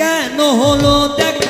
কেন হলো দেখা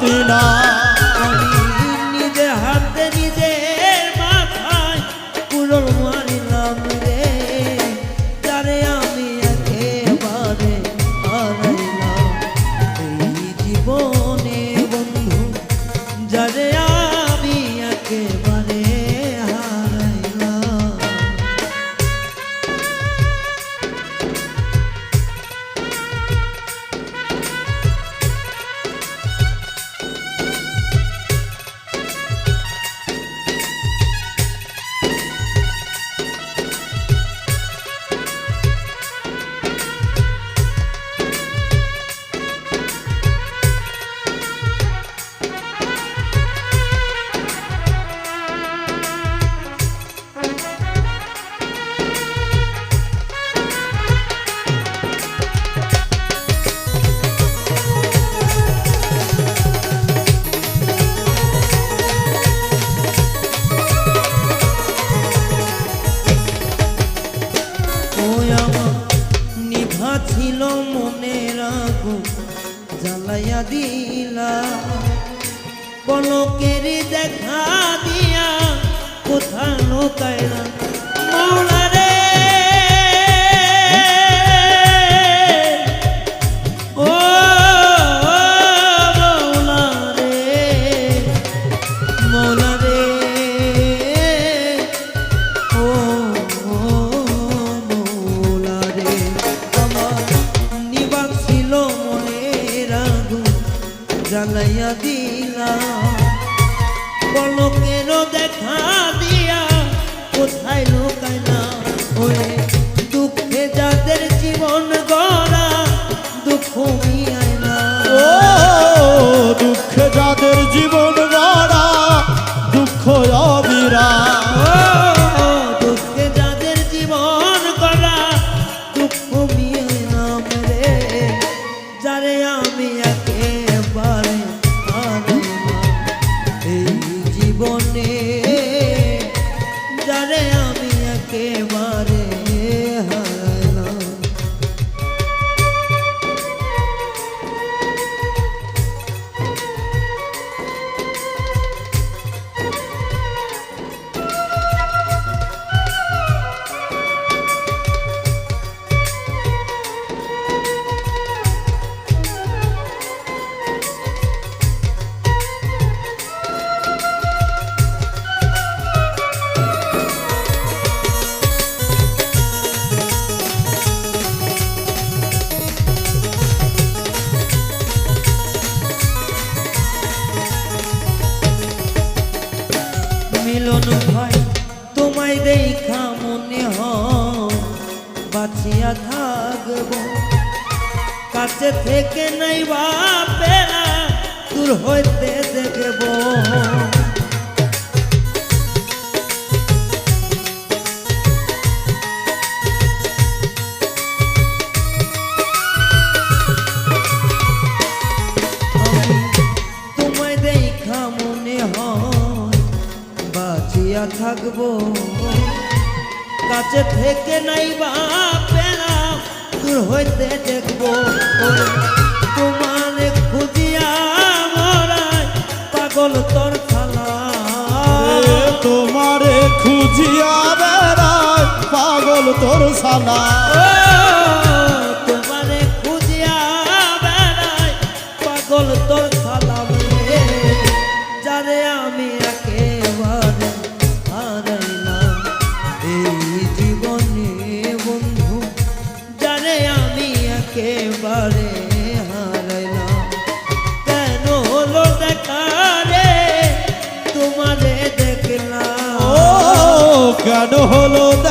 મારી ના ছিল মনে আগুন জ্বালাইয়া দিলা। পলকের দেখা দিয়া কোথা লোকাইলা মৌলা পলকেরও দেখা দিয়া কোথায় লোকাইলা ওরে? দুঃখে যাদের জীবন গড়া দুঃখ মিয়ায় না ও দুঃখে যাদের জীবন গড়া দুঃখ অবিরা। দুঃখে যাদের জীবন গড়া দুঃখ মিয়ায় নাম রে। যারে আমি একেবারে দেখা মনে হয় বাঁচিয়া থাকব। কাছে থেকে নাই বাপেরা দূর হইতে দেখব। বাঁচিয়া থাকব। কাছে থেকে নাই বাপেরা দূর হইতে দেখব তোমার খুঁজিয়া মরাই পাগল তোর খালা। তোমারে খুঁজিয়া বেড়ায় পাগল তোর সালা তোমারে খুঁজিয়া বেড়াই পাগল তোর রে। যারে আমি কেন হলো